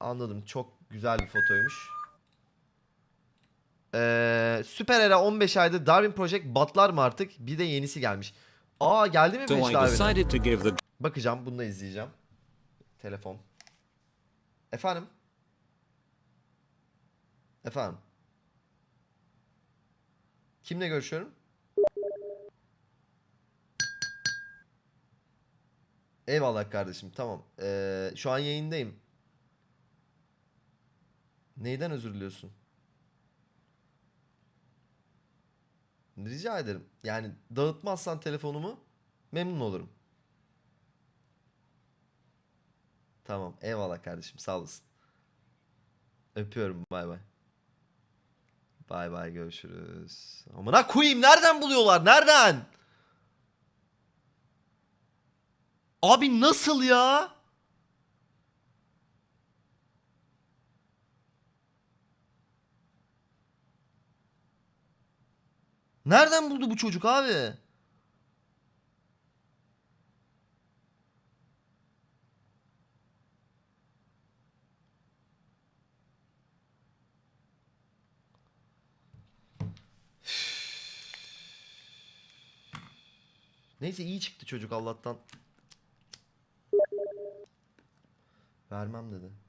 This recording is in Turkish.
Anladım. Çok güzel bir fotoymuş. Ee, Süper Era 15 aydır Darwin Project batlar mı artık? Bir de yenisi gelmiş. Aa geldi mi So 5 I Darwin'e? decided to give the Bakacağım. Bunu da izleyeceğim. Telefon. Efendim? Efendim? Kimle görüşüyorum? Eyvallah kardeşim. Tamam. Ee, şu an yayındayım. Neyden özür diliyorsun? Rica ederim. Yani dağıtmazsan telefonumu memnun olurum. Tamam. Eyvallah kardeşim. Sağ olasın. Öpüyorum. Bay bay. Bay bay görüşürüz. Amına koyayım nereden buluyorlar? Nereden? Abi nasıl ya? Nereden buldu bu çocuk abi? Neyse iyi çıktı çocuk Allah'tan. Vermem dedi.